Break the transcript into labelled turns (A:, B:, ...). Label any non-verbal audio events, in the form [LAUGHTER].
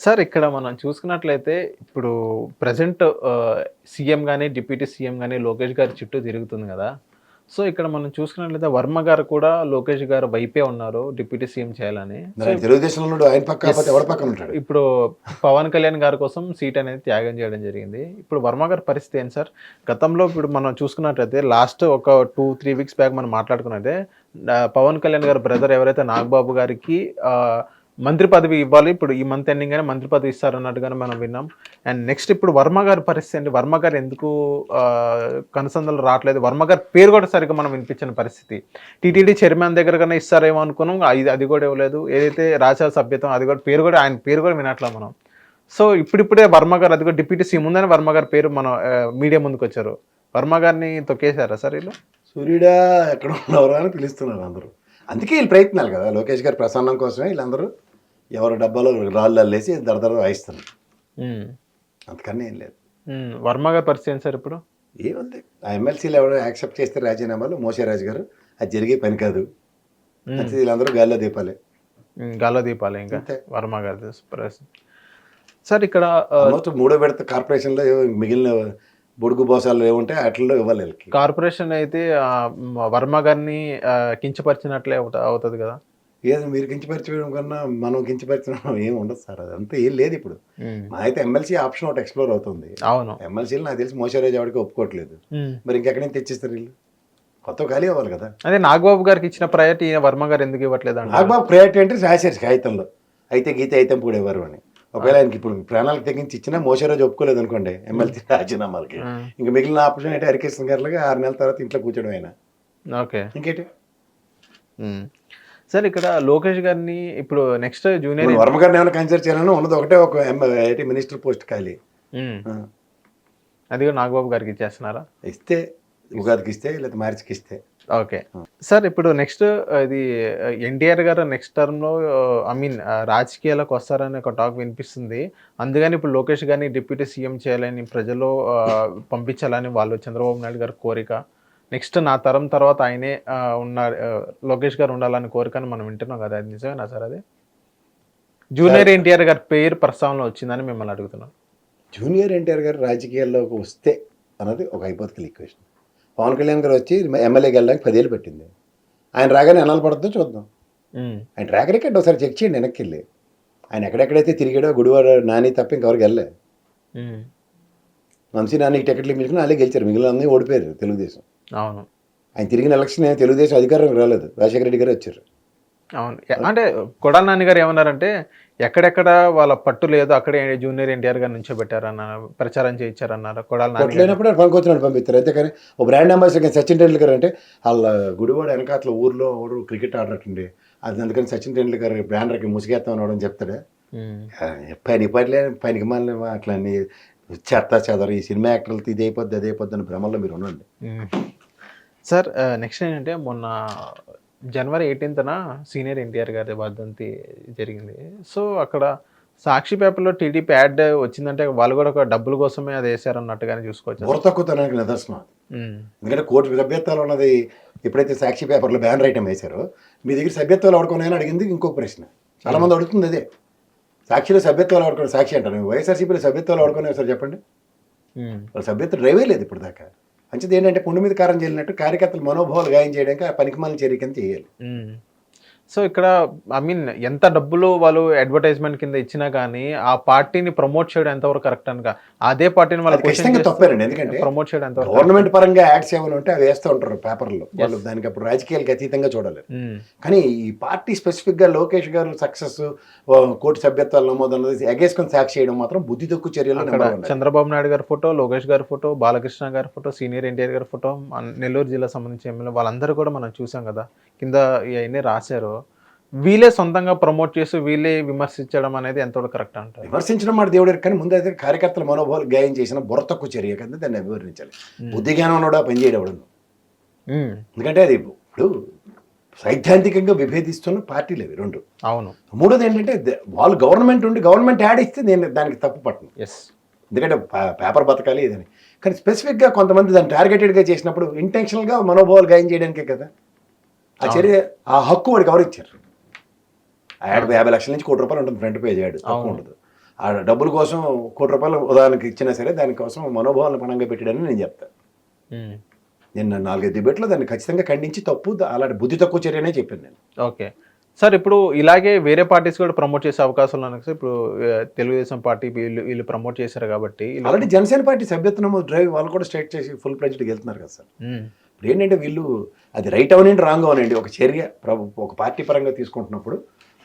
A: Sir ఇక్కడ మనం చూసుకున్నట్లయితే ఇప్పుడు ప్రజెంట్ సీఎం కానీ డిప్యూటీ సీఎం కానీ లోకేష్ గారి చుట్టూ తిరుగుతుంది కదా. సో ఇక్కడ మనం చూసుకున్నట్లయితే వర్మ గారు కూడా లోకేష్ గారు వైపే ఉన్నారు డిప్యూటీ సీఎం చేయాలని.
B: మరి ఆయన తెలుగుదేశంలో ఉన్నాడు ఆయన పక్క కాకపోతే ఎవరి పక్కన ఉంటాడు?
A: ఇప్పుడు పవన్ కళ్యాణ్ గారి కోసం సీట్ అనేది త్యాగం చేయడం జరిగింది. ఇప్పుడు వర్మ గారి పరిస్థితి ఏంటి సార్? గతంలో ఇప్పుడు మనం చూసుకున్నట్లయితే లాస్ట్ ఒక టూ త్రీ వీక్స్ బ్యాక్ మనం మాట్లాడుకున్నట్టే పవన్ కళ్యాణ్ గారి బ్రదర్ ఎవరైతే నాగబాబు గారికి ఆ, మంత్రి పదవి ఇవ్వాలి. ఇప్పుడు ఈ మంత్ ఎండింగ్ అయినా మంత్రి పదవి ఇస్తారన్నట్టుగానే మనం విన్నాం. అండ్ నెక్స్ట్ ఇప్పుడు వర్మ గారి పరిస్థితి అండి వర్మ గారు ఎందుకు కనుసందలు రావట్లేదు? వర్మ గారి పేరు కూడా సరిగ్గా మనం వినిపించిన పరిస్థితి. టీటీడీ చైర్మన్ దగ్గర కన్నా ఇస్తారేమో అనుకున్నాం. అది అది కూడా ఇవ్వలేదు. ఏదైతే రాజ్యసభ సభ్యత్వం అది కూడా పేరు కూడా ఆయన పేరు కూడా వినట్లా మనం. సో ఇప్పుడిప్పుడే వర్మ గారు అది కూడా డిప్యూటీ సీఎం ఉందని వర్మ గారి పేరు మన మీడియా ముందుకు వచ్చారు. వర్మ గారిని తొక్కేశారా సార్ వీళ్ళు?
B: సూర్యుడా ఎక్కడ ఉన్నవరా అని పిలుస్తున్నారు అందరూ. అందుకే వీళ్ళు ప్రయత్నాలు కదా లోకేష్ గారి ప్రసన్నం కోసమే వీళ్ళందరూ. ఎవరు డబ్బాలో రాళ్ళు అల్లేసి దడదడ వాయిస్తున్నారు.
A: ఉమ్.
B: అంతకన్నా ఏం లేదు.
A: వర్మ గారి పరిస్థితి ఏంటి సార్ ఇప్పుడు?
B: ఏముంది? ఆ ఎమ్మెల్సీలు ఎవరు యాక్సెప్ట్ చేస్తే రాజీనామాలు మోసేరాజు గారు అది జరిగే పని కాదు. వీళ్ళందరూ గాల్లో దీపాలే.
A: గాల్లో దీపాలి ఇంకా. వర్మ గారి సార్ ఇక్కడ
B: ఆల్మోస్ట్ మూడో విడత కార్పొరేషన్లో మిగిలిన బొడుగు బోసాలు ఏముంటే వాటిల్లో ఇవ్వాలి
A: కార్పొరేషన్ అయితే వర్మ గారిని కించపరిచినట్లే అవుత- అవుతుంది కదా?
B: ఏదో మీరు కించపరిచడం కన్నా మనం కించపరిచడం [LAUGHS] ఏం ఉండదు సార్. అది అంతా ఏం లేదు ఇప్పుడు. అయితే ఎమ్మెల్సీ ఆప్షన్ ఒకటి ఎక్స్ప్లోర్ అవుతుంది.
A: అవును.
B: ఎమ్మెల్సీలు నాకు తెలిసి మోసరాజు ఎవరికి ఒప్పుకోవట్లేదు. మరి ఇంకెక్కడి నుంచి తెచ్చిస్తారు వీళ్ళు? కొత్త ఖాళీ అవ్వాలి కదా.
A: అదే నాగబాబు గారికి ఇచ్చిన ప్రయారిటీ వర్మ గారు ఎందుకు ఇవ్వట్లేదు
B: నాగబాబు ప్రయారిటీ అంటే రాశారు కాగితంలో. అయితే గీత అయితే కూడా ఇవ్వరు అని. ఒకవేళ ఆయనకి ఇప్పుడు ప్రాణాలకు తెగించి ఇచ్చినా మోసరాజు ఒప్పుకోలేదు అనుకోండి ఎమ్మెల్సీ రాజీనామాలకి. ఇంకా మిగిలిన ఆప్షన్ అంటే హరికృష్ణ గారులుగా ఆరు నెలల తర్వాత ఇంట్లో కూర్చోడం ఆయన
A: ఓకే.
B: ఇంకేంటి.
A: సార్ ఇక్కడ లోకేష్ గారిని ఇప్పుడు నెక్స్ట్ జూనియర్
B: వర్మ గారిని ఏమైనా కన్సిడర్ చేయాలని ఉన్నది ఒకటే ఒక ఐటీ మినిస్టర్ పోస్ట్ ఖాళీ.
A: అది నాగబాబు గారికి ఇచ్చేస్తున్నారా?
B: ఇస్తే ఉగాదికి ఇస్తే లేదా మార్చికి ఇస్తే.
A: ఓకే. సార్ ఇప్పుడు నెక్స్ట్ ఇది ఎన్టీఆర్ గారు నెక్స్ట్ టర్మ్లో ఐ మీన్ రాజకీయాలకు వస్తారని ఒక టాక్ వినిపిస్తుంది. అందుకని ఇప్పుడు లోకేష్ గారిని డిప్యూటీ సీఎం చేయాలని ప్రజల్లో ఆ, పంపించాలని వాళ్ళు చంద్రబాబు నాయుడు గారి కోరిక. నెక్స్ట్ నా తరం తర్వాత ఆయనే ఉన్న లోకేష్ గారు ఉండాలని కోరికని మనం వింటున్నాం కదా అది నిజమేనా సార్ అది? జూనియర్ ఎన్టీఆర్ గారి పేరు ప్రస్తావనలో వచ్చిందని మిమ్మల్ని అడుగుతున్నాను
B: జూనియర్ ఎన్టీఆర్ గారు రాజకీయాల్లోకి వస్తే అన్నది ఒక హైపోతికల్ ఈక్వేషన్ పవన్ కళ్యాణ్ గారు వచ్చి ఎమ్మెల్యేకి వెళ్ళడానికి పదేళ్ళు పెట్టింది. ఆయన రాగానే ఎన్నాళ్ళు పడుతుందో చూద్దాం. ఆయన ట్రాక్ రికార్డ్ ఒకసారి చెక్ చేయండి వెనక్కి వెళ్ళి. ఆయన ఎక్కడెక్కడైతే తిరిగాడో గుడివాడ నాని తప్ప ఇంకెవరికి వెళ్ళలే.
A: ఉమ్,
B: వంశీ నానికి టికెట్లు మిగిలిన వాళ్ళే గెలిచారు. మిగిలిన ఓడిపోయారు తెలుగుదేశం.
A: అవును.
B: ఆయన తిరిగిన ఎలక్షన్ తెలుగుదేశం అధికారం రాలేదు. రాజశేఖర రెడ్డి గారు వచ్చారు.
A: అవును. అంటే కొడాల నాని గారు ఏమన్నారంటే ఎక్కడెక్కడ వాళ్ళ పట్టు లేదు అక్కడే జూనియర్ ఎన్టీఆర్ గారు నుంచో పెట్టారన్నారు ప్రచారం చేయించారన్నారు కొడాల నాని గారు.
B: కొట్టలేనప్పుడు పనికొచ్చినట్టు పంపిస్తారు. అంతేకాని ఒక బ్రాండ్ అంబాసిడర్ కానీ సచిన్ టెండూల్కర్ అంటే వాళ్ళ గుడివాడ వెనకాతల ఊర్లో ఎవరు క్రికెట్ ఆడటండి అది అందుకని సచిన్ టెండూల్కర్ బ్రాండర్కి ముసిగేస్తాం అనవడం చెప్తాడే. పని పనిలే పనికి మళ్ళీ అట్లా చెత్త చెదరు ఈ సినిమా యాక్టర్లతో ఇది అయిపోద్ది అది అయిపోద్ది అని భ్రమల్లో మీరు ఉండండి.
A: సార్ నెక్స్ట్ ఏంటంటే మొన్న జనవరి ఎయిటీన్త్న సీనియర్ ఎన్టీఆర్ గారి వర్ధంతి జరిగింది. సో అక్కడ సాక్షి పేపర్లో టీడీపీ యాడ్ వచ్చిందంటే వాళ్ళు కూడా ఒక డబ్బుల కోసమే అది వేసారన్నట్టుగానే చూసుకోవచ్చు
B: బుర్ర తక్కువతనానికి నిదర్శనం ఎందుకంటే కోర్టు సభ్యత్వాలు ఉన్నది ఎప్పుడైతే సాక్షి పేపర్లో బ్యానర్ ఐటమ్ వేశారో మీ దగ్గర సభ్యత్వాలు ఆడుకున్నాయని అడిగింది ఇంకొక ప్రశ్న. చాలా మంది అడుగుతుంది అదే. సాక్షిలో సభ్యత్వాలు ఆడుకునే సాక్షి అంటారు. వైఎస్ఆర్సీపీలో సభ్యత్వాలు ఆడుకునే సార్ చెప్పండి? వాళ్ళ సభ్యత్వం డ్రైవే లేదు ఇప్పుడు దాకా మంచిది ఏంటంటే పుండు మీద కారం చేయాలినట్టు కార్యకర్తల మనోభావాలు గాయం చేయడానికి ఆ పనికిమాలిన చర్య చేయాలి.
A: సో ఇక్కడ ఐ మీన్ ఎంత డబ్బులు వాళ్ళు అడ్వర్టైజ్మెంట్ కింద ఇచ్చినా కానీ ఆ పార్టీని ప్రమోట్ చేయడం ఎంతవరకు కరెక్ట్ అనగా అదే పార్టీని
B: ఖచ్చితంగా తప్పేనండి. ఎందుకంటే
A: ప్రమోట్ చేయడం ఎంతవరకు
B: గవర్నమెంట్ పరంగా యాడ్స్ ఏమైనా ఉంటే అవి వేస్తూ ఉంటారు పేపర్లో. వాళ్ళు దానికి అప్పుడు రాజకీయాలకు అతీతంగా చూడాలి.
A: ఉమ్,
B: కానీ ఈ పార్టీ స్పెసిఫిక్గా లోకేష్ గారు సక్సెస్ కోర్టు సభ్యత్వాలు నమోదు అన్నది ఎగేసుకొని సాక్షి చేయడం మాత్రం బుద్ధి తక్కువ చర్యలు.
A: చంద్రబాబు నాయుడు గారి ఫోటో లోకేష్ గారి ఫోటో బాలకృష్ణ గారి ఫోటో సీనియర్ ఎన్టీఆర్ గారి ఫోటో నెల్లూరు జిల్లా సంబంధించి ఎమ్మెల్యే వాళ్ళందరూ కూడా మనం చూసాం కదా. కింద ఇవన్నీ రాశారు. వీళ్ళే సొంతంగా ప్రమోట్ చేసి వీళ్ళే విమర్శించడం అనేది ఎంతవరకు కరెక్ట్ అంటారు?
B: విమర్శించడం మాట దేవుడు కానీ ముందు అయితే కార్యకర్తల మనోభావాలు గాయం చేసిన బుర్ర తక్కువ చర్య కింద దాన్ని వివరించాలి. బుద్ధి జ్ఞానం కూడా పనిచేయడం ఎందుకంటే అది ఇప్పుడు సైద్ధాంతికంగా విభేదిస్తున్న పార్టీలు అవి రెండు.
A: అవును.
B: మూడోది ఏంటంటే వాళ్ళు గవర్నమెంట్ ఉండి గవర్నమెంట్ యాడ్ ఇస్తే నేను దానికి తప్పు పట్టను.
A: ఎస్
B: ఎందుకంటే పేపర్ బతకాలి ఇదని కానీ స్పెసిఫిక్గా కొంతమంది దాన్ని టార్గెటెడ్గా చేసినప్పుడు ఇంటెన్షనల్గా మనోభావాలు గాయం చేయడానికే కదా. ఆ చర్య ఆ హక్కు వాడికి ఎవరు ఇచ్చారు? ఆ యాడ్ యాభై లక్షల నుంచి కోటి రూపాయలు ఉంటుంది ఫ్రంట్ పేజ్ యాడ్ తక్కువ ఉండదు ఆ డబ్బుల కోసం కోటి రూపాయలు ఉదాహరణకి ఇచ్చినా సరే దానికోసం మనోభావాలను పణంగా పెట్టాడని నేను చెప్తాను. నిన్న నాలుగైదు డిబేట్లో దాన్ని ఖచ్చితంగా ఖండించి తప్పు అలాంటి బుద్ధి తక్కువ చర్యనే చెప్పాను నేను.
A: ఓకే. సార్ ఇప్పుడు ఇలాగే వేరే పార్టీస్ కూడా ప్రమోట్ చేసే అవకాశాలు ఉన్నాయి. సార్ ఇప్పుడు తెలుగుదేశం పార్టీ వీళ్ళు వీళ్ళు ప్రమోట్ చేశారు కాబట్టి
B: ఆల్రెడీ జనసేన పార్టీ సభ్యత్వం డ్రైవ్ వాళ్ళు కూడా స్ట్రైట్ చేసి ఫుల్ ప్రెజెంట్కి వెళ్తున్నారు కదా సార్. ఇప్పుడు ఏంటంటే వీళ్ళు అది రైట్ అవనండి రాంగ్ అవనండి. ఒక చర్య ఒక పార్టీ పరంగా తీసుకుంటున్నప్పుడు